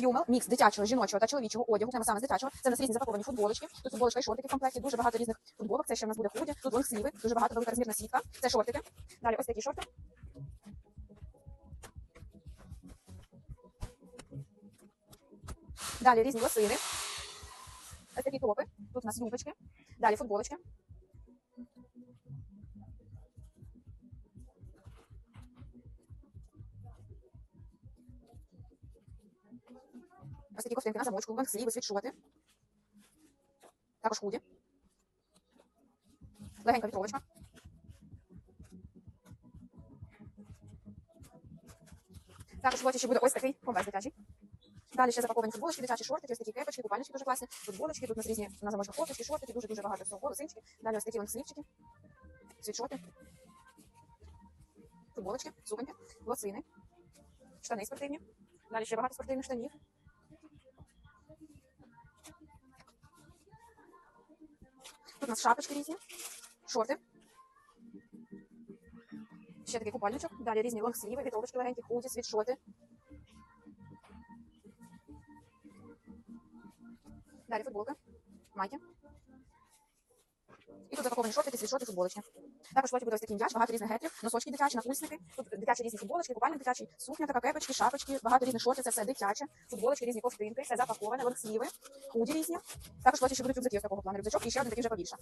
Юмел, мікс дитячого, жіночого та чоловічого одягу, прямо саме з дитячого. Це в нас різні запаковані футболочки. Тут футболочка і шортики в комплекті. Дуже багато різних футболок. Це ще в нас буде худі. Тут лонгсліви, дуже багато велика розмірна сітка. Це шортики. Далі ось такі шорти. Далі різні лосини. Ось такі топи. Тут у нас юбочки. Далі футболочки. Ось такі ковтинки на замочку, лонгсліви, світшоти. Також худі. Легенька вітровочка. Також в лоті ще буде ось такий комбез дитячий. Далі ще запаковані футболочки, дитячі шортики, ось такі кепочки, купальнички дуже класні, футболочки, тут у нас різні на замочках кофточки, шортики, дуже-дуже багато всього, лосинчики. Далі ось такі лонгслівчики, світшоти, футболочки, суконьки, лосини, штани спортивні. Далі ще багато спортивних штанів. Тут у нас шапочки різні, шорти. Ще такий купальничок. Далі різні лонгсліви, вітровочки легенькі, худі, світшоти. Далі футболка, майки. І тут запаковані шортики, світшоти, футболочки. Також в лоті буде ось такий м'яч, багато різних гетрів, носочки дитячі, напульсники. Тут дитячі різні футболочки, купальник дитячий, сукня, така кепочки, шапочки, багато різних шортів, це все дитяче, футболочки, різні ковтинки, все запаковане, лонгсліви, худі різні. Також в лоті ще будуть рюкзаки з такого плану рюкзачок і ще один такий вже побільше.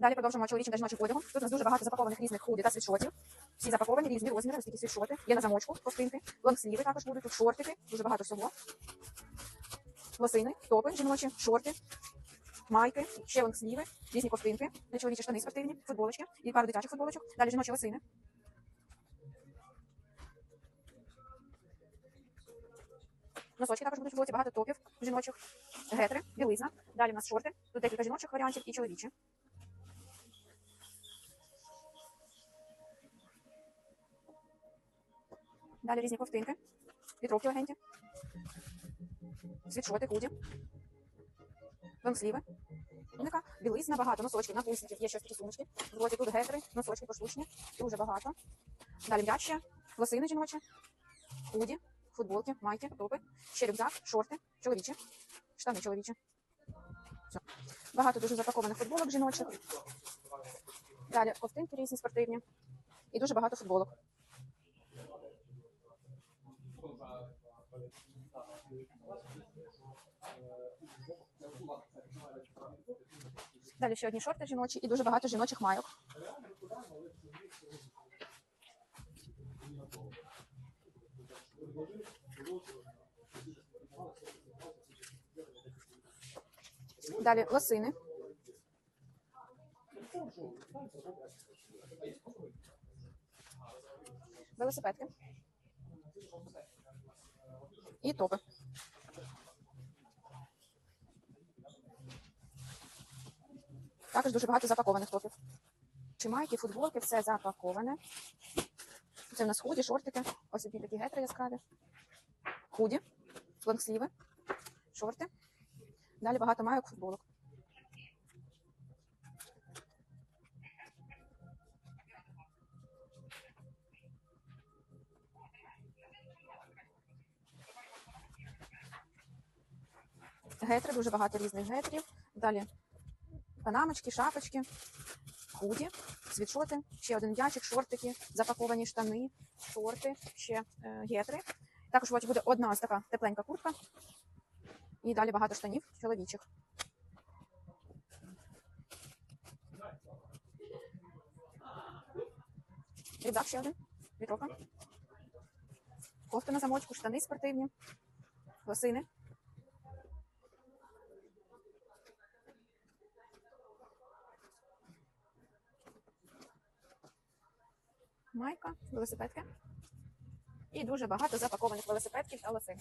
Далі продовжуємо чоловічим та жіночим одягом. Тут у нас дуже багато запакованих різних худі та світшотів. Всі запаковані, різні розміри, ось світшоти. Є на замочку, ковтинки, лонгсліви також будуть, тут шортики, дуже багато всього. Лосини, топи, жіночі, шорти, майки, ще лонгсліви, різні ковтинки, чоловічі штани спортивні, футболочки і пару дитячих футболочок. Далі жіночі лосини. Носочки також будуть в лоті, багато топів жіночих, гетри, білизна. Далі у нас шорти, тут декілька жіночих варіантів і чоловічі. Далі різні ковтинки, вітровки легенькі, світшоти, худі, Така білизна багато, носочки, напульсників, є ще такі сумочки. В тут гетри, носочки поштучні, дуже багато. Далі м'яч ще, лосини жіночі, худі, футболки, майки, топи, ще рюкзак, шорти, чоловічі, штани чоловічі. Все. Багато дуже запакованих футболок жіночих. Далі ковтинки різні спортивні. І дуже багато футболок. Далі ще одні шорти жіночі і дуже багато жіночих майок. Далі лосини. Велосипедки. І топи. Також дуже багато запакованих топів. Чи майки, футболки, все запаковане. Це в нас худі, шортики. Ось такі такі гетри яскраві. Худі, лонгсліви, шорти. Далі багато майок, футболок. Гетри, дуже багато різних гетрів. Далі панамочки, шапочки, худі, світшоти, ще один м'ячик, шортики, запаковані штани, шорти, ще е, гетри. Також буде одна ось така тепленька куртка. І далі багато штанів чоловічих. Рюкзак ще один. Вітровка. Кофта на замочку, штани спортивні, лосини. Майка, велосипедки. І дуже багато запакованих велосипедків та лосин.